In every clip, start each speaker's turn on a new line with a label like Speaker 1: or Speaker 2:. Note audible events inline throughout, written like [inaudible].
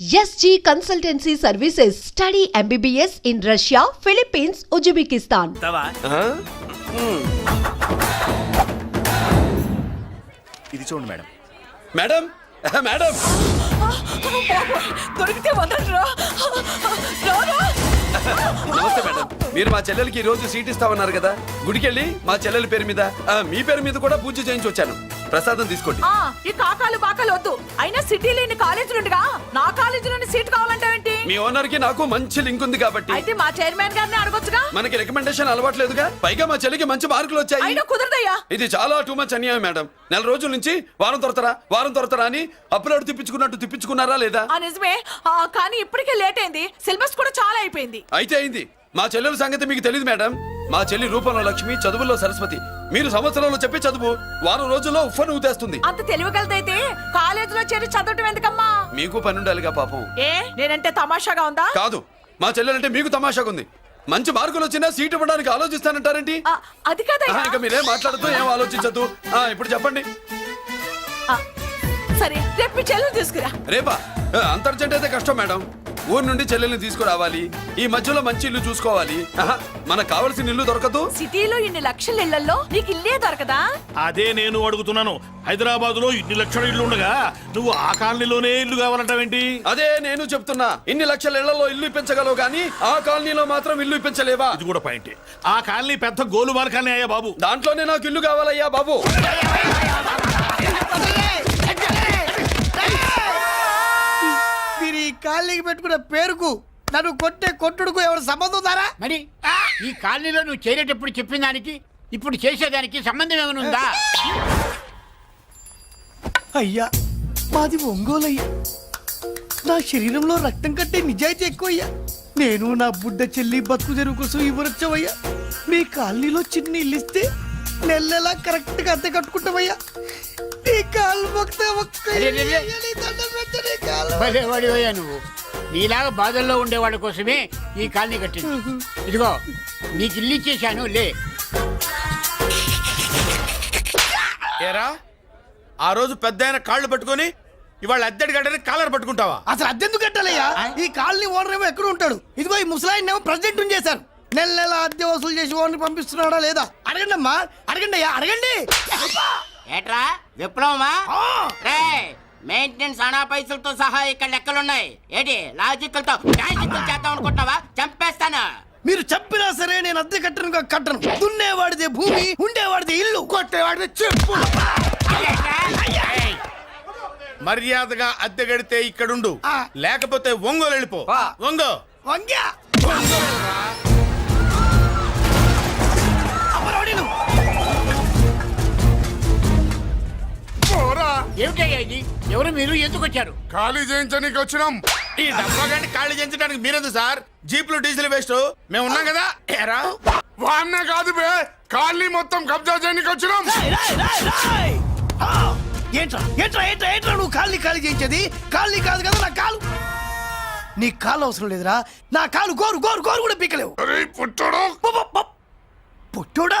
Speaker 1: SG Consultancy Services. Study MBBS in Russia, Philippines, Uzbekistan.
Speaker 2: తవా
Speaker 3: ఆ? మ్మ్.
Speaker 4: ఇది చూడండి మేడం
Speaker 3: మేడం మేడం
Speaker 5: దొరికితే వదలరా
Speaker 3: నమస్తే మేడం మీరు మా చెల్లెలకి ఈ రోజు సీట్ ఇస్తామన్నారు కదా? గుడికెళ్ళి మా చెల్లెల పేరు మీద ఆ, మీ పేరు మీద కూడా పూజ చేయించి వచ్చాను. ప్రసాదం తీసుకోండి.
Speaker 5: ఆ, ఈ కాకాలు బాకాలు వద్దు. అయినా సిటీ లేని కాలేజీలు ఉండగా నా కాలేజీలోని సీట్ కావాలంటావేంటి?
Speaker 3: మీ ఓనర్కి నాకు మంచి లింక్ ఉంది కాబట్టి.
Speaker 5: అయితే మా చైర్మన్ గారిని అడగొచ్చుగా.
Speaker 3: మనకి రికమెండేషన్ అలవాట్లేదుగా పైగా మా చెల్లికి మంచి మార్కులు వచ్చాయి.
Speaker 5: అయినా కుదరదయ్యా.
Speaker 3: ఇది చాలా టూ మచ్ అన్యాయం మేడం నెల రోజుల నుంచి వారం తొరతరా వారం తొరతరా అని అప్లోడ్ తిప్పించుకున్నట్టు తిప్పించుకున్నారా లేదా?
Speaker 5: ఆ నిజమే. ఆ, కానీ ఇప్పటికే లేట్ అయింది. సిలబస్ కూడా చాలా అయిపోయింది.
Speaker 3: అయితే అయింది. మా చెల్లెల సంగతి మీకు తెలియదు మేడం. మా చెల్లి రూపంలో లక్ష్మి చదువుల్లో సరస్వతి. మీరు సంవత్సరంలో చెప్పి చదువు వారం రోజుల్లో ఉఫ్ఫను ఊతేస్తుంది
Speaker 5: అంత తెలివిగలదైతే కాలేజీలో చేరి చదవటం ఎందుకమ్మా?
Speaker 3: మీకు పని ఉండాలిగా పాపం.
Speaker 5: ఏ? నేనంటే తమాషాగా ఉందా?
Speaker 3: కాదు. మా చెల్లెలంటే మీకు తమాషాగా ఉంది. మంచి మార్కులు వచ్చినా సీట్ ఇవ్వడానికి ఆలోచిస్తానంటారేంటి?
Speaker 5: ఆ, అది
Speaker 3: ఆహా,
Speaker 5: కాదయ్యా
Speaker 3: ఇంకా మీరేం మాట్లాడుతూ ఏం ఆలోచించద్దు. ఆ, ఇప్పుడు చెప్పండి.
Speaker 5: సరే రేపు మీ చెల్లెలు తీసుకురా.
Speaker 3: రేపా? ఆ, అంత అర్జెంట్ అయితే కష్టం మేడం. ఊరు నుండి చెల్లెల్ని తీసుకురావాలి. ఈ మధ్యలో మంచి ఇల్లు చూసుకోవాలి. ఆహా, మనకు కావలసిన ఇల్లు దొరకదు.
Speaker 5: సిటీలో ఇన్ని లక్షల ఇళ్ళలో నీకు ఇల్లే దొరకదా?
Speaker 4: అదే నేను అడుగుతున్నాను. హైదరాబాద్లో ఇన్ని లక్షల ఇల్లు ఉండగా నువ్వు ఆ కాలనీలోనే ఇల్లు కావాలంటావేంటి?
Speaker 3: అదే నేను చెప్తున్నా. ఇన్ని లక్షల ఇళ్ళలో ఇల్లు ఇప్పించగలవు కానీ ఆ కాలనీలో మాత్రం ఇల్లు ఇప్పించలేవా?
Speaker 4: ఇది కూడా పాయింట్. ఆ కాలనీ పెద్ద గోలుమాల కాలనీ అయ్యా బాబు.
Speaker 3: దాంట్లోనే నాకు ఇల్లు కావాలయ్యా బాబు.
Speaker 6: కాళ్ళకి పెట్టుకున్న పేరుకు నన్ను కొట్టే కొట్టుడుకు ఎవరు సంబంధం ఉందారా?
Speaker 7: మరి ఈ కాలనీలో నువ్వు చేరేటప్పుడు చెప్పిన దానికి ఇప్పుడు చేసేదానికి సంబంధం ఏమైనా ఉందా?
Speaker 6: అయ్యా మాది ఒంగోలయ్యా. నా శరీరంలో రక్తం కట్టే నిజాయితీ ఎక్కువయ్యా. నేను నా బుడ్డ చెల్లి బతుకు తెరువు కోసం ఇవ్వరొచ్చవయ్యా మీ కాలనీలో చిన్న ఇల్లు ఇస్తే నెలలా కరెక్ట్గా అద్దె కట్టుకుంటామయ్యా నీ కాలు మొక్కితే ఒక్క
Speaker 7: అరే,
Speaker 6: ఇల్లు
Speaker 7: అరే, అరే.
Speaker 6: ఇయ్యాలి, దండం పెట్టు నీ కాలు.
Speaker 7: భలేవాడివయ్యా నువ్వు. నీలాగా బాధల్లో ఉండేవాడి కోసమే ఈ కాలనీ కట్టింది. ఇదిగో నీకు ఇల్లు ఇచ్చేశాను లే.
Speaker 8: ఏరా ఆ రోజు పెద్ద ఆయన కాళ్ళు పట్టుకొని ఇవాళ అద్దెడి గడ్డని కాలర్ పట్టుకుంటావా?
Speaker 6: అసలు అద్దెందుకు కట్టాలయ్యా? ఈ కాలనీ ఓనర్ ఏమో ఎక్కడ ఉంటాడు? ఇదిగో ఈ ముసలాయిన్ ఏమో ప్రెసిడెంట్ చేశారు. నెల నెల అద్దె వసూలు చేసి ఓనర్ పంపిస్తున్నాడా లేదా? అడగండి అమ్మా. అడగండి అయ్యా. అడగండి.
Speaker 9: ఏట్రా? విప్లవమా! రే మెయింటెనెన్స్ అనా పైసలతో సహా ఇక్కడ లెక్కలున్నాయి. ఏంటి? లాజికల్తో మ్యాజికల్ చేద్దాం అనుకుంటున్నావా? చంపేస్తాను.
Speaker 6: మీరు చెప్పినా సరే నేను అద్దె కట్టను కాక కట్టను. దున్నేవాడిదే భూమి ఉండేవాడిదే ఇల్లు. కొట్టేవాడిదే చెప్పు.
Speaker 8: మర్యాదగా అద్దె గడితే ఇక్కడుండు. లేకపోతే ఒంగోలు వెళ్ళిపో. ఒంగో.
Speaker 6: వంగ్యా.
Speaker 7: ఏమిటయ్యా ఇది? ఎవరు మీరు? ఎందుకు వచ్చారు?
Speaker 8: ఖాళీ చేయించడానికి వచ్చినాం. ఈ డబ్బా గంట ఖాళీ చేయించడానికి మీరెందు సార్? జీపులు డీజిల్ వేస్ట్. మేము ఉన్నాం కదా. ఏరా వాన్నే కాదు బే ఖాళీ మొత్తం కబ్జా చేయడానికి వచ్చినాం.
Speaker 6: రాయ్, రాయ్, రాయ్, రాయ్. ఆ! ఏంట్రా ఏంట్రా ఏంట్రా ఏంట్రా నువ్వు కాళ్ళని ఖాళీ చేయించేది? కాళ్ళని కాదు కదా నా కాలు? నీ కాలు అవసరం లేదురా. నా కాలు గోరు గోరు గోరు కూడా పీకలేవు.
Speaker 8: పుట్టడు?
Speaker 6: పుట్టోడా?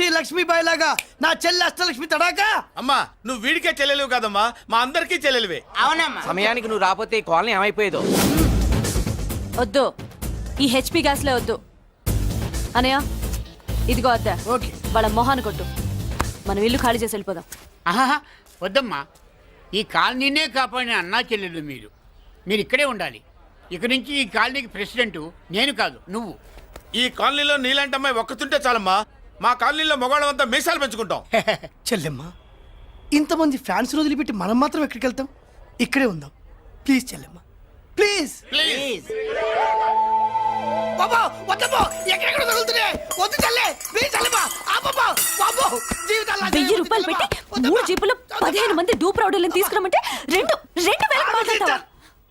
Speaker 6: ఝాన్సీ లక్ష్మీబాయి లాగా నా చెల్లి అష్టలక్ష్మి తడాకా?
Speaker 8: అమ్మా నువ్వు వీడికే చెల్లెలివి కాదమ్మా మా అందరికీ చెల్లెలివే.
Speaker 9: అవునమ్మా.
Speaker 2: సమయానికి నువ్వు రాకపోతే ఈ కాలనీ ఏమైపోయేదో.
Speaker 5: వద్దు. ఈ హెచ్పి గ్యాస్లే వద్దు. అనయ్య ఇదిగో అద్దా
Speaker 6: ఓకే.
Speaker 5: వాళ్ళ మొహాన్ని కొట్టు. మనం ఇల్లు ఖాళీ చేసి వెళ్ళిపోదాం.
Speaker 7: ఆహా వద్దమ్మా. ఈ కాలనీనే కాపాడిన అన్నా చెల్లెలు మీరు. మీరు ఇక్కడే ఉండాలి. ఇక నుంచి ఈ కాలనీకి ప్రెసిడెంట్ నేను కాదు నువ్వు.
Speaker 8: ఈ కాలనీలో నీలాంటి అమ్మాయి ఒక్కతుంటే చాలమ్మా. మా కాలనీలో మగవాళ్ళంతా మీసాలు పెంచుకుంటాం. [laughs]
Speaker 6: చెల్లెమ్మ ఇంతమంది ఫ్యాన్స్ వదిలిపెట్టి మనం మాత్రం ఎక్కడికి వెళ్తాం ఇక్కడే ఉందాం. Please Chellemma please.
Speaker 9: ప్లీజ్.
Speaker 6: బాబా వద్దమ్మో ఎక్కడెక్కడ తగులుతున్నాయి? వద్దు చెల్లె ప్లీజ్ చెల్లెమ్మ ఆపమ్మా బాబో జీవితాలు
Speaker 5: వెయ్యి రూపాయలు పెట్టి మూడు జీపులు పదిహేను మంది డూప్ రౌడీలను తీసుకురమ్మంటే రెండు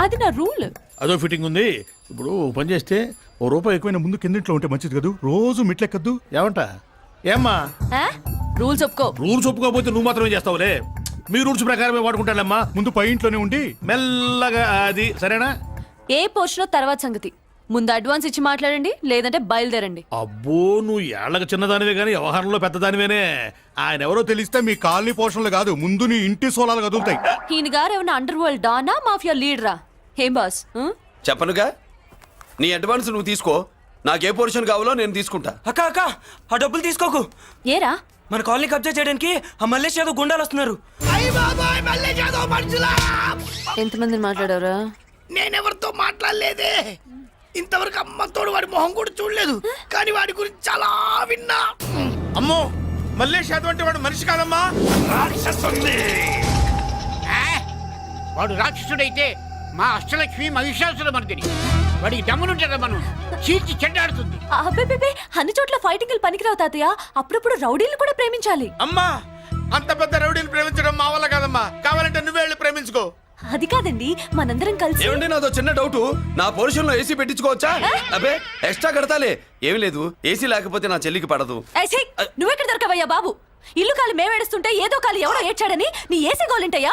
Speaker 5: అది నా రూల్.
Speaker 4: అదో ఫిట్టింగ్ ఉంది. ఇప్పుడు ఓ పని చేస్తే ఓ రూపాయి ఎక్కువైన ముందు కిందింట్లో ఉంటే మంచిది కదూ? రోజు మిట్లెక్కద్దు. ఏమంట? ఏమ్మా?
Speaker 5: రూల్స్ ఒప్పుకో.
Speaker 4: రూల్స్ ఒప్పుకోకపోతే నువ్వు మాత్రమే చేస్తావులే. మీ రూల్స్ ప్రకారమే వాడుకుంటానమ్మా ముందు పై ఇంట్లోనే ఉండి. మెల్లగా అది. సరేనా?
Speaker 5: ఏ పోర్షన్ తర్వాత సంగతి. ముందు అడ్వాన్స్ ఇచ్చి మాట్లాడండి లేదంటే బయలుదేరండి.
Speaker 4: అబ్బో నువ్వు ఏళ్ళకి చిన్నదానివే కానీ వ్యవహారంలో పెద్దదానివేనే. ఆయన ఎవరో తెలిస్తే
Speaker 10: మీ కాలనీ పోషణలు కాదు. ముందు నీ ఇంటి సోలాలు కదులుతాయి.
Speaker 5: ఈయన గారు ఏమన్నా అండర్ వరల్డ్ డానా మాఫియా లీడరా ఏం బాస్?
Speaker 3: చెప్పనుగా? నీ అడ్వాన్స్ నువ్వు తీసుకో. నాకు ఏ పోర్షన్ కావాలో నేను తీసుకుంటా.
Speaker 2: అక్క అక్క ఆ డబ్బులు తీసుకోకు.
Speaker 5: ఏరా?
Speaker 2: మన కాలనీ కబ్జా చేయడానికి ఆ మల్లేష్ యాదవ్ గుండాలు వస్తున్నారు.
Speaker 5: ఎంతమందిని మాట్లాడారా
Speaker 6: నేనెవరితో మాట్లాడలేదే. ఇంతవరకు అమ్మతోడు వాడి మొహం కూడా చూడలేదు. కానీ వాడి గురించి చాలా విన్నా.
Speaker 8: అమ్మో మల్లేష్ యాదవ్ అంటే వాడు మనిషి కాదమ్మా.
Speaker 7: ఆ, వాడు రాక్షసుడైతే మా అష్టలక్ష్మి మహిషాసుల మర్దిని వాడికి దమ్మునుంటారా మనం చీల్చి చెడ్డాడుతుంది.
Speaker 5: అబ్బే అన్ని చోట్ల ఫైటింగ్ పనికిరావు తాతయ్య. అప్పుడప్పుడు రౌడీలు కూడా ప్రేమించాలి.
Speaker 8: అమ్మా అంత పెద్ద రౌడీని ప్రేమించడం మా వల్ల కాదమ్మా. కావాలంటే నువ్వే వెళ్ళి ప్రేమించుకో.
Speaker 5: అది కాదండి మనందరం కలిసి
Speaker 3: ఏమండి నాదో చిన్న డౌట్. నా పోర్షన్లో ఏసీ పెట్టించుకోవచ్చా? అబ్బే ఎక్స్ట్రా కడతాలే. ఏమి లేదు ఏసీ లేకపోతే నా చెల్లికి పడదు!
Speaker 5: నువ్వెక్కడ దొరకవయ్యా బాబు? ఇల్లు కాలు మేమేడుస్తుంటే ఏదో కాలు ఎవరో ఏడ్చాడని నీ ఏసే గోలింటయ్యా?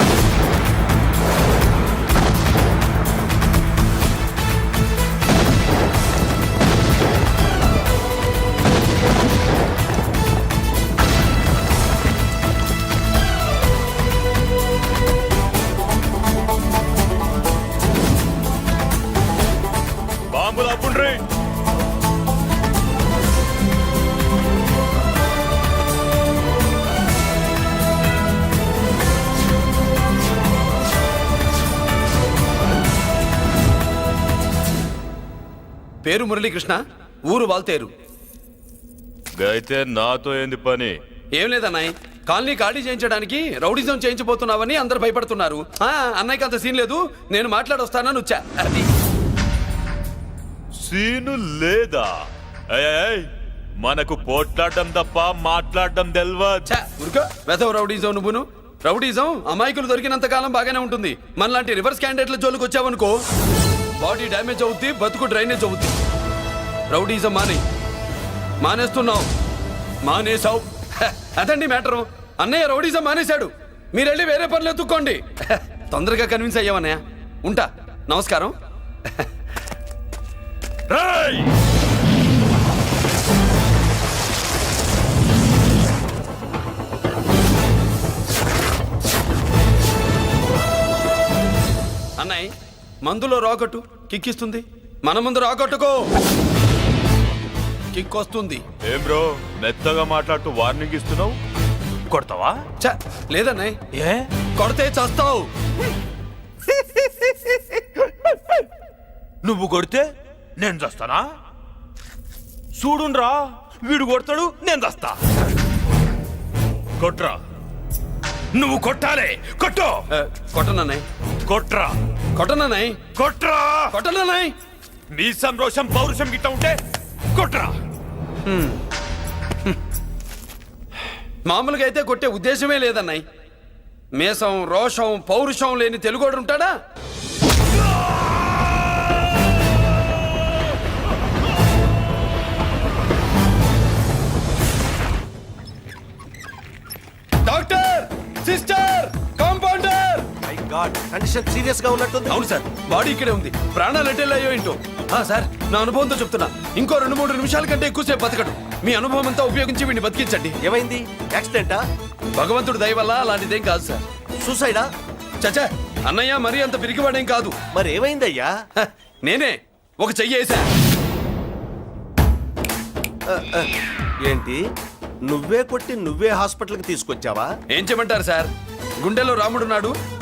Speaker 3: పేరు మురళీకృష్ణ ఊరు వాల్తేరు.
Speaker 10: అయితే నాతో ఏంది పని?
Speaker 3: ఏం లేదన్నాయ్. కాలనీ ఖాళీ చేయించడానికి రౌడిజం చేయించబోతున్నావని అందరు భయపడుతున్నారు. ఆ, అన్నయ్యకి అంత సీన్ లేదు. నేను మాట్లాడొస్తానని వచ్చా. అది.
Speaker 10: సీను లేదా? ఏయ్, ఏయ్, మనకు పోట్లాడడం తప్ప మాట్లాడడం తెల్వా?
Speaker 3: ఛా, ఊరుకో. వెధవ రౌడీజం నువ్వును. రౌడీజం అమాయకులు దొరికినంత కాలం బాగానే ఉంటుంది. మనలాంటి రివర్స్ క్యాండిడేట్ల జోలికి వచ్చావనుకో బాడీ డ్యామేజ్ అవుద్ది బతుకు డ్రైనేజ్ అవుద్ది. రౌడీజం మాని. మానేస్తున్నావు. మానేసావు అదండి మ్యాటరు. అన్నయ్య రౌడీజం మానేశాడు. మీరు వెళ్ళి వేరే పనులు ఎత్తుక్కోండి తొందరగా కన్విన్స్ అయ్యామన్నయ్య ఉంటా. నమస్కారం.
Speaker 10: రేయ్!
Speaker 3: అన్నయ్య మందులో రాకట్టు కిక్కిస్తుంది. మన ముందు రాకట్టుకో కిక్ వస్తుంది
Speaker 10: ఏం బ్రో మెత్తగా మాట్లాడుతూ వార్నింగ్ ఇస్తున్నావు? కొడతావా?
Speaker 3: చ లేదన్నయ్య.
Speaker 10: ఏ?
Speaker 3: కొడితే చస్తావు.
Speaker 10: నువ్వు కొడితే నేను చస్తానా? చూడుండ్రా వీడు కొడతాడు నేను చస్తా. కొట్రా. నువ్వు కొట్టాలి కొట్టు.
Speaker 3: ఆ, కొట్టనన్నయ్
Speaker 10: కొట్రా.
Speaker 3: కొట్టనన్నయ్
Speaker 10: కొట్రా.
Speaker 3: కొట్టనన్నయ్
Speaker 10: నీ సంతోషం పౌరుషం గిట్ట ఉంటే కొట్రా.
Speaker 3: మామూలుగా అయితే కొట్టే ఉద్దేశమే లేదన్నయ్ మేషం రోషం పౌరుషం లేని తెలుగోడు ఉంటాడా? Doctor sister!
Speaker 6: కండిషన్ సీరియస్గా ఉన్నట్టుంది.
Speaker 3: అవును సార్ బాడీ ఇక్కడే ఉంది. ప్రాణాలు ఎట్టెళ్ళి అయ్యో ఏంటో. ఆ, సార్ నా అనుభవంతో చెప్తున్నా. ఇంకో రెండు మూడు నిమిషాల కంటే ఎక్కువసేపు బతకడు. మీ అనుభవం అంతా ఉపయోగించి వీడిని బతికించండి.
Speaker 6: ఏమైంది? యాక్సిడెంటా?
Speaker 3: భగవంతుడు దయ వల్ల అలాంటిదేం కాదు సార్.
Speaker 6: సూసైడా?
Speaker 3: చచ్చా అన్నయ్య మరీ అంత పిరికివాడేం కాదు.
Speaker 6: మరి ఏమైందయ్యా?
Speaker 3: హ, నేనే ఒక చెయ్యి వేసా
Speaker 6: ఏంటి? నువ్వే కొట్టి నువ్వే హాస్పిటల్కి తీసుకొచ్చావా?
Speaker 3: ఏం చేయమంటారు సార్? గుండెలో రాముడున్నాడు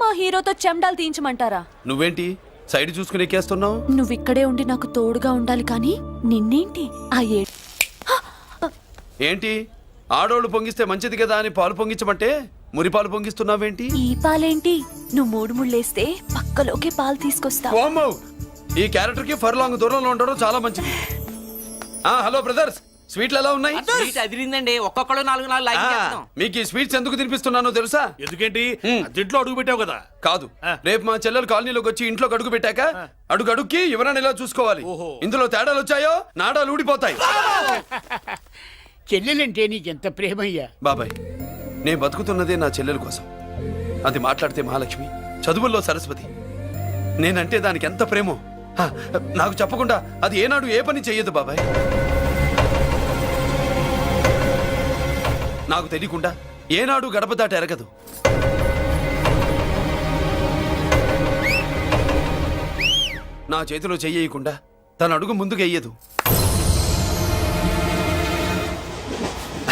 Speaker 5: మా హీరోతో చెండాలు తీయించమంటారా?
Speaker 3: నువ్వేంటి? సైడ్ చూసుకుని ఎక్కేస్తున్నావు?
Speaker 5: నువ్వు ఇక్కడే ఉండి నాకు తోడుగా ఉండాలి కానీ నిన్నేంటి? ఆ ఏ
Speaker 3: ఏంటి? ఆడోళ్ళు పొంగిస్తే మంచిది కదా అని పాలు పొంగించమంటే మురి పాలు పొంగిస్తున్నావేంటి?
Speaker 5: ఈ పాలేంటి? నువ్వు మూడు ముళ్ళేస్తే పక్కలోకే పాలు తీసుకొస్తా.
Speaker 3: వామ్మో! ఈ క్యారెక్టర్కి ఫర్ లాంగ్ దూరంలో ఉండడం చాలా మంచిది. ఆ హలో బ్రదర్స్! స్వీట్లు ఎలా ఉన్నాయి?
Speaker 2: సీట్ అదిరిందండి. ఒక్కొక్కడు నాలుగు నాలుగు లైక్ చేస్తాం.
Speaker 3: మీకు ఈ స్వీట్స్ ఎందుకు తినిపిస్తున్నానో తెలుసా?
Speaker 4: ఎందుకేంటి?
Speaker 3: హ్మ్.
Speaker 4: దీంట్లో అడుగు పెట్టావు కదా.
Speaker 3: కాదు. రేపు మా చెల్లెలు కాలనీలోకి వచ్చి ఇంట్లో అడుగు పెట్టాక అడుగు అడుక్కి ఎవరైనా ఇలా చూసుకోవాలి? ఇందులో తేడాలు వచ్చాయో? నాడాలు ఊడిపోతాయి. [laughs]
Speaker 7: చెల్లెలంటే నీకెంత ప్రేమయ్యా?
Speaker 3: బాబాయ్ నేను బతుకుతున్నదే నా చెల్లెల కోసం. అది మాట్లాడితే మహాలక్ష్మి చదువుల్లో సరస్వతి. నేనంటే దానికి ఎంత ప్రేమో? నాకు చెప్పకుండా అది ఏనాడు ఏ పని చెయ్యదు బాబాయ్. నాకు తెలియకుండా ఏనాడు గడప దాట ఎరగదు. నా చేతిలో చెయ్యకుండా తన అడుగు ముందుకు వెయ్యదు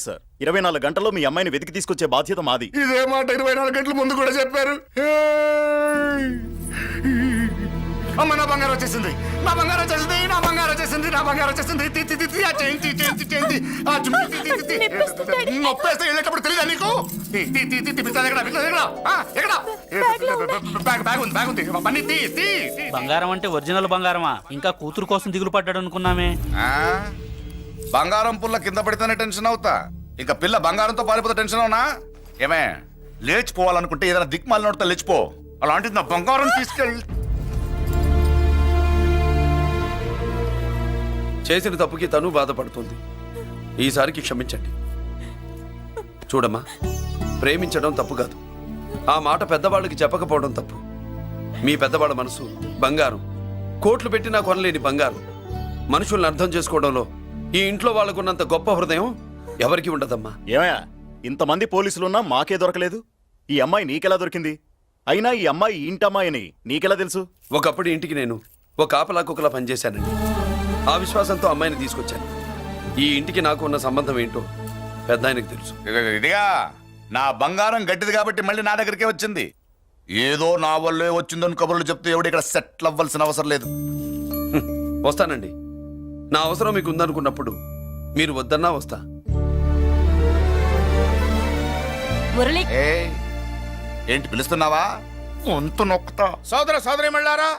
Speaker 11: వరీ సార్ ఇరవై నాలుగు గంటల్లో మీ అమ్మాయిని వెతికి తీసుకొచ్చే బాధ్యత మాది
Speaker 8: ఇదే మాట ఇరవై నాలుగు గంటల ముందు కూడా చెప్పారు హే!
Speaker 12: అమ్మ నా బంగారం వచ్చేసింది నా బంగారం వచ్చేసింది నా బంగారం వచ్చేసింది నా బంగారం వచ్చేసింది తి, తి, తి, తి, ఆ చేయింది చేయింది ఆ జుమ్మి, తి, తి, తి, తి. నొప్పేస్తే వెళ్ళేటప్పుడు తెలియదా నీకు తి, తి, తి, తి, తి, పిస్తాది ఎక్కడ ఎక్కడ ఎక్కడ బ్యాగ్ బ్యాగ్ ఉంది బ్యాగ్ ఉంది పని తీ తీ తీ.
Speaker 2: బంగారం అంటే ఒరిజినల్ బంగారమా ఇంకా కూతురు కోసం దిగులు పడ్డాడు అనుకున్నామే?
Speaker 12: బంగారం పుల్ల కింద పడితేనే టెన్షన్ అవుతా. ఇంకా పిల్ల బంగారంతో పారిపోతే టెన్షన్ అవునా? ఏమే లేచిపోవాలనుకుంటే ఏదైనా దిక్మాల నడితే లేచిపో. అలాంటిది నా బంగారం తీసుకెళ్ళి
Speaker 3: చేసిన తప్పుకి తను బాధపడుతుంది. ఈసారికి క్షమించండి. చూడమ్మా ప్రేమించడం తప్పు కాదు. ఆ మాట పెద్దవాళ్ళకి చెప్పకపోవడం తప్పు. మీ పెద్దవాళ్ళ మనసు బంగారం. కోట్లు పెట్టినా కొనలేని బంగారం. మనుషుల్ని అర్థం చేసుకోవడంలో ఈ ఇంట్లో వాళ్ళకున్నంత గొప్ప హృదయం ఎవరికి ఉండదమ్మా.
Speaker 11: ఏమయ్యా ఇంతమంది పోలీసులున్నా మాకే దొరకలేదు. ఈ అమ్మాయి నీకెలా దొరికింది? అయినా ఈ అమ్మాయి ఇంటమ్మాయిని నీకెలా తెలుసు?
Speaker 3: ఒకప్పుడు ఇంటికి నేను ఒక ఆపలా కుక్కలా పనిచేశానండి. ఆ విశ్వాసంతో అమ్మాయిని తీసుకొచ్చాను. ఈ ఇంటికి నాకు ఉన్న సంబంధం ఏంటో పెద్ద ఆయనకు తెలుసు.
Speaker 12: ఇదిగో, ఇదిగా నా బంగారం గట్టిది కాబట్టి మళ్ళీ నా దగ్గరికే వచ్చింది. ఏదో నా వల్లే వచ్చిందని కబుర్లు చెప్తే ఎవడు ఇక్కడ సెటిల్ అవ్వాల్సిన అవసరం లేదు.
Speaker 3: వస్తానండి. నా అవసరం మీకు ఉందనుకున్నప్పుడు మీరు వద్దన్నా వస్తా.
Speaker 13: మురళి.
Speaker 12: ఏంటి పిలుస్తున్నావా? వంతు నొక్కుతా.
Speaker 8: సోదర సోదరి మళ్ళారా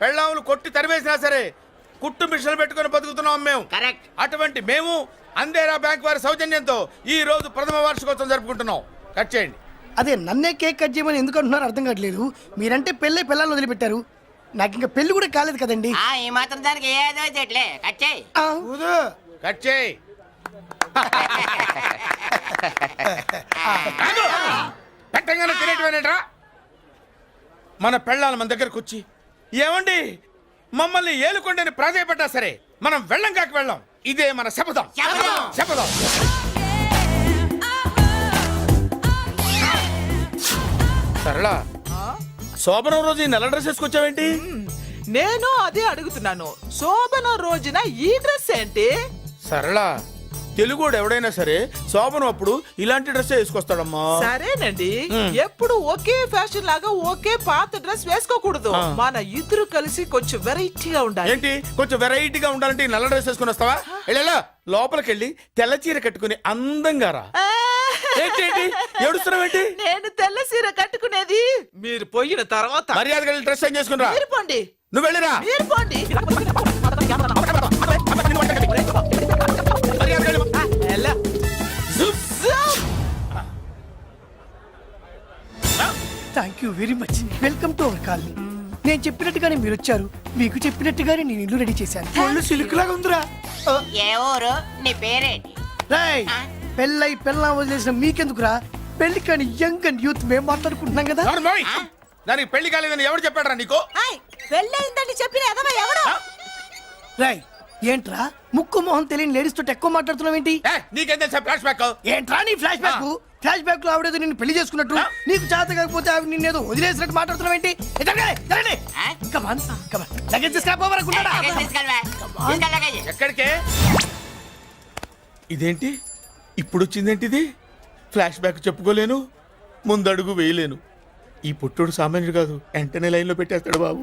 Speaker 8: పెళ్ళాములు కొట్టి తరివేసినా సరే కుట్టు మిషన్లు పెట్టుకొని బతుకుతున్నాం మేము.
Speaker 9: కరెక్ట్.
Speaker 8: అటువంటి మేము అందేరా బ్యాంక్ వారి సౌజన్యంతో ఈ రోజు ప్రథమ వార్షికోత్సవం జరుపుకుంటున్నాం. కట్ చేయండి.
Speaker 6: అదే నన్నే కేక్ కట్ చేయమని ఎందుకు అంటున్నారో అర్థం కావట్లేదు. మీరంటే పెళ్ళే పిల్లలు వదిలిపెట్టారు. నాకు ఇంకా పెళ్ళి కూడా కాలేదు కదండి.
Speaker 9: ఆ ఈ మాత్రం దానికి ఏదో చెట్లే. కచ్చేయి
Speaker 6: ఆ,
Speaker 8: కట్ చేయి. పెట్టంగానే తినేటివేనేట్రా? మన పెళ్ళాలి మన దగ్గరకు వచ్చి ఏమండి? మమ్మల్ని ఏలుకొండని ప్రాధాయపడ్డా సరే మనం వెళ్ళం కాక వెళ్ళాం. ఇదే మన శపథం.
Speaker 9: శపథం.
Speaker 8: శపథం. సరళ శోభనం రోజు ఈ నల్ల డ్రెస్ వేసుకొచ్చావేంటి?
Speaker 14: నేను అదే అడుగుతున్నాను. శోభన రోజున ఈ డ్రెస్ ఏంటి?
Speaker 8: సరళ తెలుగుడు ఎవడైనా సరే శోభనం అప్పుడు ఇలాంటి డ్రెస్ వేసుకొస్తాడమ్మా.
Speaker 14: సరేనండి. ఎప్పుడు ఒకే ఫ్యాషన్ లాగా ఒకే పాత డ్రెస్ వేసుకోకూడదు. మన ఇద్దరు కలిసి కొంచెం వెరైటీగా ఉండాలి.
Speaker 8: ఏంటి? కొంచెం వెరైటీగా ఉండాలంటే ఈ నల్ల డ్రెస్ వేసుకుని వస్తావా? వెళ్ళా లోపలికి వెళ్ళి తెల్ల చీర కట్టుకుని అందంగా రా. ఏడుస్తున్నావేంటి
Speaker 14: నేను తెల్ల సీర కట్టుకునేది. మీరు పోయిన తర్వాత
Speaker 8: మర్యాదగా వెళ్ళి డ్రెస్ చేంజ్ చేసుకుని రా.
Speaker 14: మీరు పోండి.
Speaker 8: నువ్వు వెళ్ళిరా.
Speaker 14: మీరు పోండి.
Speaker 6: Very much. Welcome to our colony నేను చెప్పినట్టుగానే మీరు వచ్చారు. మీకు చెప్పినట్టుగానే నేను ఇల్లు రెడీ చేశాను. ఒళ్ళు సిల్క్ లాగా ఉందిరా. ఆ,
Speaker 9: ఏ ఊరు? నీ పేరేంటి?
Speaker 6: రేయ్ పెళ్ళై పెళ్ళం వదిలేసిన మీకెందుకురా? పెళ్ళి కాని యంగ్ అండ్ యూత్ మేము మాట్లాడుకుంటున్నాం కదా?
Speaker 8: దానికి పెళ్ళి కాలేదని ఎవరు చెప్పాడరా నీకు?
Speaker 14: పెళ్ళయిందని చెప్పిన ఎదవ ఎవడు?
Speaker 6: రాయ్ ఏంట్రా? ముక్కు మొహం తెలియని లేడీస్ తోటి ఎక్కువ మాట్లాడుతున్నావు ఏంటి
Speaker 8: ఏ, నీకేం తెలుసా ఫ్లాష్ బ్యాక్
Speaker 6: ఏంట్రా నీ ఫ్లాష్ బ్యాక్ ఫ్లాష్ బ్యాక్లో ఆవిడేదో నిన్ను పెళ్ళి చేసుకున్నట్టు. నీకు చేత కాకపోతే ఆవిడ నిన్నేదో వదిలేసినట్టు మాట్లాడుతున్నావు ఏంటి?
Speaker 9: ఆ?
Speaker 6: కమాన్ కమాన్ లగేజ్ తీసుకురాపోవరకుంటాడా
Speaker 8: ఎక్కడికే? ఇదేంటి? ఇప్పుడు వచ్చిందేంటి ఇది ఫ్లాష్ బ్యాక్ చెప్పుకోలేను ముందడుగు వేయలేను. ఈ పుట్టుడు సామాన్యుడు కాదు వెంటనే లైన్లో పెట్టేస్తాడు బాబు.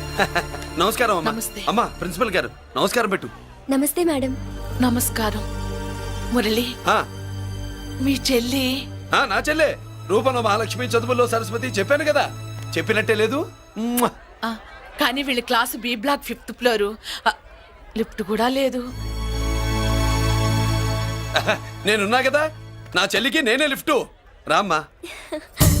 Speaker 14: [laughs]
Speaker 3: నమస్కారం అమ్మా.
Speaker 13: నమస్తే.
Speaker 3: అమ్మా ప్రిన్సిపల్ గారు నమస్కారం పెట్టు.
Speaker 13: నమస్తే మేడం.
Speaker 14: నమస్కారం. మురళి.
Speaker 3: ఆ,
Speaker 14: మీ చెల్లి.
Speaker 3: ఆ, నా చెల్లె. రూపంలో మహాలక్ష్మి చదువుల్లో సరస్వతి చెప్పాను కదా. చెప్పినట్టే లేదు. మ్మ్.
Speaker 14: ఆ, కానీ వీళ్ళ class B block fifth floor. ఆ, లిఫ్ట్ కూడా లేదు. [laughs]
Speaker 3: నేనున్నా కదా? నా చెల్లికి నేనే లిఫ్ట్. రామ్మా. [laughs]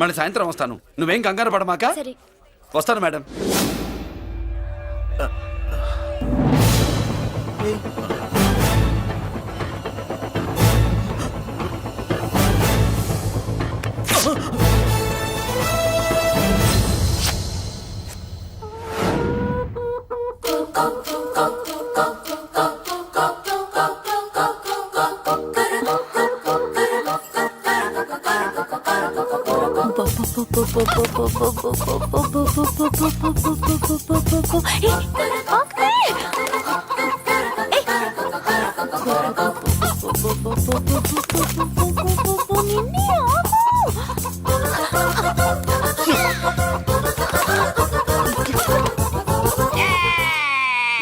Speaker 3: మళ్ళీ సాయంత్రం వస్తాను. నువ్వేం కంగారు పడమాక? వస్తాను మేడం.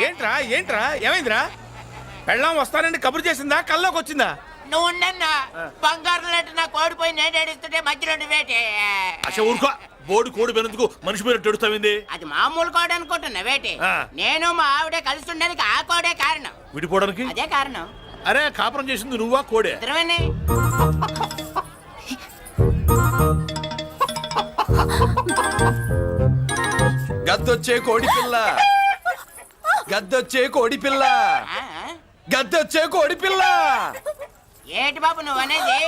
Speaker 8: ఏంట్రా ఏంట్రా? ఏమైందిరా? పెళ్ళాం వస్తానండి కబురు చేసిందా? కల్లోకి వచ్చిందా?
Speaker 9: నువ్వు ఉండన్నా. బంగారం లాంటి నా కోడిపోయి నేను ఏడుస్తుంటే మధ్యలో నువ్వేటే?
Speaker 4: అసలు ఊరుకో. బోర్డు కోడి పెనందుకు మనిషి మీద తెడుస్తావింది
Speaker 9: అది మామూలు కోడి అనుకుంటున్నా వేటి.
Speaker 4: ఆ.
Speaker 9: నేను మా ఆవిడే కలిసి ఉండడానికి ఆ కోడే కారణం.
Speaker 4: విడిపోవడానికి?
Speaker 9: అదే కారణం.
Speaker 4: అరే కాపురం చేసింది నువ్వా కోడే?
Speaker 9: ఇద్దరమేనే.
Speaker 3: గద్దొచ్చే కోడి పిల్ల. గద్దొచ్చే కోడి పిల్ల.
Speaker 9: ఆ?
Speaker 3: గద్దొచ్చే కోడి పిల్ల.
Speaker 9: ఏటి బాబు నువ్వు అనేది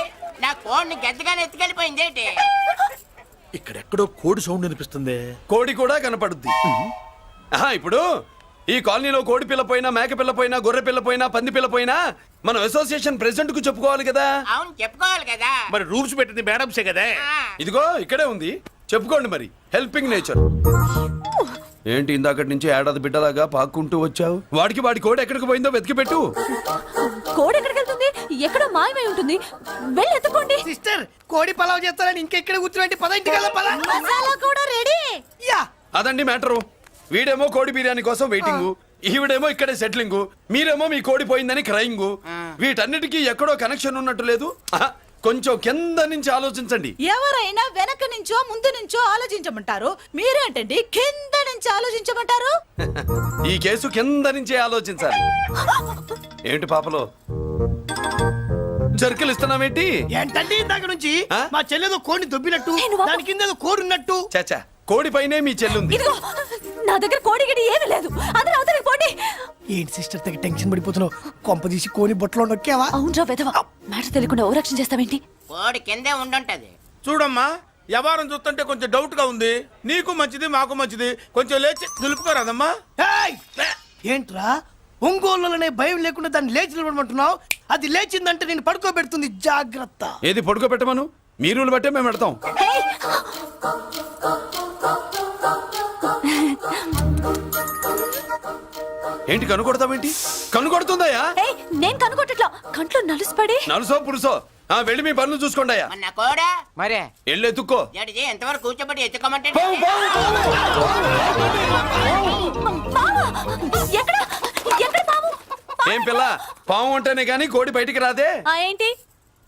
Speaker 9: నా కోడిని గద్దగానే ఎత్తుకెళ్ళిపోయింది ఏంటి?
Speaker 4: ఇక్కడెక్కడో కోడి సౌండ్ అనిపిస్తుంది
Speaker 3: కోడి కూడా కనపడుద్ది. ఆహా, ఇప్పుడు ఈ కాలనీలో కోడి పిల్ల పోయినా మేక పిల్ల పోయినా గొర్రె పిల్ల పోయినా పంది పిల్ల పోయినా మనం అసోసియేషన్ ప్రెసిడెంట్కు చెప్పుకోవాలి కదా?
Speaker 9: అవును చెప్పుకోవాలి కదా.
Speaker 4: మరి రూల్స్ పెట్టింది మేడంసే కదా.
Speaker 3: ఇదిగో ఇక్కడే ఉంది. చెప్పుకోండి మరి. Helping nature. ఏంటి ఇందాకటి నుంచి ఏడాది బిడ్డలాగా పాక్కుంటూ వచ్చావు? వాడికి వాడి కోడి ఎక్కడికి పోయిందో వెతికి పెట్టు.
Speaker 5: కోడి ఎక్కడికి ఎక్కడో మాయమై ఉంటుంది. వెళ్ళి ఎత్తుకోండి.
Speaker 6: సిస్టర్ కోడి పలావ్ చేస్తారని ఇంకెక్కడ కూర్చోండి? పద ఇంటికి పద.
Speaker 5: మసాలా కూడా రెడీ.
Speaker 6: యా.
Speaker 3: అదండి మ్యాటరు. వీడేమో కోడి బిర్యానీ కోసం వెయిటింగ్. ఈవిడేమో ఇక్కడే సెటిలింగ్. మీరేమో మీ కోడి పోయిందని క్రయింగ్. వీటన్నిటికీ ఎక్కడో కనెక్షన్ ఉన్నట్టు లేదు. కొంచెం కింద నుంచి ఆలోచించండి.
Speaker 15: ఎవరైనా వెనక నుంచో ముందు నుంచో ఆలోచించమంటారు? మీరేంటండి కింద నుంచి ఆలోచించమంటారు?
Speaker 3: ఈ కేసు కింద నుంచే ఆలోచించాలి. ఏంటి పాపలో? జర్కలు ఇస్తున్నావేంటి
Speaker 6: ఏంటండి ఇందాక నుంచి?
Speaker 3: ఆ?
Speaker 6: మా చెల్లెదో కోడిని దొబ్బినట్టు. దాని కింద ఏదో కోడి ఉన్నట్టు
Speaker 3: చాచా కోడి పైనే మీ చెల్లుంది.
Speaker 5: ఇదిగో నా దగ్గర కోడి గిడి ఏమీ లేదు. అందరూ అవతలికి పోండి.
Speaker 6: ఏంటి సిస్టర్ తెగ టెన్షన్ పడిపోతున్నావు? కొంప తీసి కోని బొట్టలో నొక్కావా?
Speaker 5: అవునరా వెధవ. మ్యాటర్ తెలియకుండా ఓ రక్షణ చేస్తావేంటి?
Speaker 9: కోడి కిందే ఉండుంటది.
Speaker 8: చూడమ్మా వ్యవహారం చూస్తుంటే కొంచెం డౌట్గా ఉంది. నీకు మంచిది మాకు మంచిది. కొంచెం లేచి నిలుపుకోరాదమ్మా.
Speaker 6: ఏయ్! ఏంట్రా? ఒంగోలులోనే భయం లేకుండా దాన్ని లేచి నిలబడమంటున్నావు? అది లేచిందంటే నేను పడుకోబెడుతుంది జాగ్రత్త.
Speaker 3: ఏది పడుకోబెట్టమను? మీ రూల్ బట్టే మేము పెడతాం. ఏంటి కనుకొడతావేంటి కనుకొడుతుందయ్యా
Speaker 5: ఏయ్ నేను కనుగొట్టట్లా. కంట్లో నలుసుపడి
Speaker 3: నలుసో పురుసో ఆ వెళ్ళి మీ పనులు చూసుకోండి అయ్యా.
Speaker 9: మన కోడా? మరే.
Speaker 3: వెళ్ళి ఎత్తుక్కో.
Speaker 9: జడిజీ ఎంతవరకు కూర్చోబెట్టి ఎత్తుకోమంటే?
Speaker 3: పావు, పావు,
Speaker 5: పావా ఎక్కడ? ఎక్కడ పావు
Speaker 3: ఏం పిల్ల పాము అంటేనే గాని కోడి బయటికి రాదే?
Speaker 5: ఆ ఏంటి?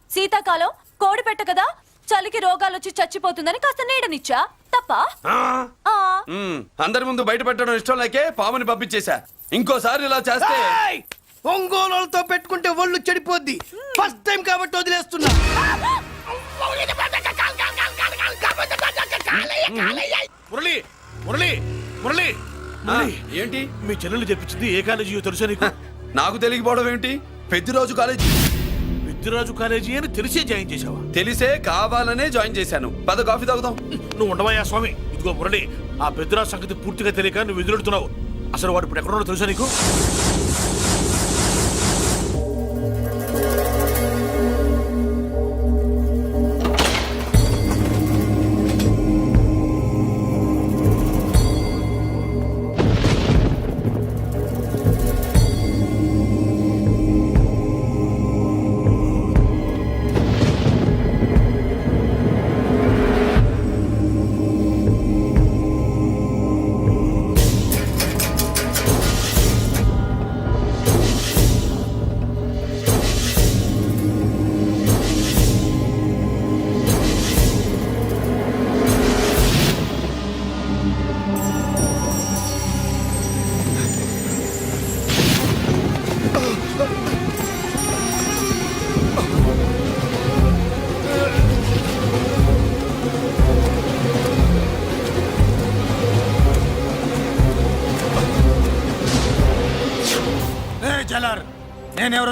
Speaker 5: శీతాకాలం కోడి పెట్ట కదా? చలికి రోగాలు వచ్చి చచ్చిపోతుందని కాస్త నీడనిచ్చా? తప్ప?
Speaker 3: అందరి ముందు బయట పెట్టడం ఇష్టం లేకే పాముని పంపించేశా. ఇంకోసారి ఇలా చేస్తే
Speaker 6: ఏయ్! ఒంగోలులతో పెట్టుకుంటే ఒళ్ళు చెడిపోద్ది. ఫస్ట్ టైం కాబట్టి వదిలేస్తున్నా.
Speaker 4: మురళి మురళి మురళి.
Speaker 3: ఆ, ఏంటి?
Speaker 4: మీ చెల్లెలు చెప్పించింది ఏ కాలేజీ తెలుసా నీకు?
Speaker 3: నాకు తెలియకపోవడం ఏంటి? పెద్దిరాజు కాలేజీ
Speaker 4: విద్యరాజు కాలేజీ అని తెలిసే జాయిన్ చేసావా
Speaker 3: తెలిసే కావాలనే జాయిన్ చేశాను. పద కాఫీ తాగుదాం.
Speaker 4: నువ్వు ఉండవయ్యా స్వామి. ఇదిగో మురళి ఆ పెద్దరాజు సంగతి పూర్తిగా తెలియక నువ్వు ఎదురెడుతున్నావు. అసలు వాడు ఇప్పుడు ఎక్కడున్నాడో తెలుసా నీకు?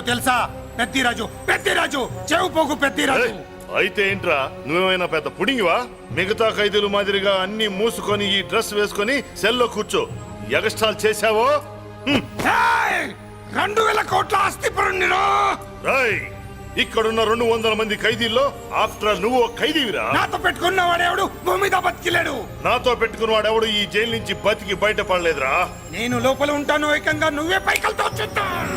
Speaker 16: తెలుసా? పెద్దిరాజు పెద్దిరాజు చెవు పోగు పెద్దిరాజు.
Speaker 17: అయితే ఏంట్రా? నువ్వేమైనా పెద్ద పుడింగివా? మిగతా ఖైదీలు మాదిరిగా అన్ని మూసుకొని ఈ డ్రెస్ వేసుకొని సెల్లో కూర్చో. ఎగస్ట్రాల్ చేశావో? హ్మ్.
Speaker 16: ఏయ్! రెండు వేల కోట్ల ఆస్తి
Speaker 17: రేయ్, ఇక్కడున్న రెండు వందల మంది ఖైదీల్లో ఆఫ్టర్ ఆల్ నువ్వు ఒక ఖైదీవిరా?
Speaker 16: నాతో పెట్టుకున్న వాడేవాడు భూమి మీద బతికిలేడు.
Speaker 17: నాతో పెట్టుకున్న వాడెవడు ఈ జైలు నుంచి బతికి బయటపడలేదురా?
Speaker 16: నేను లోపల ఉంటాను ఏకంగా నువ్వే పైకలతో చూద్దాం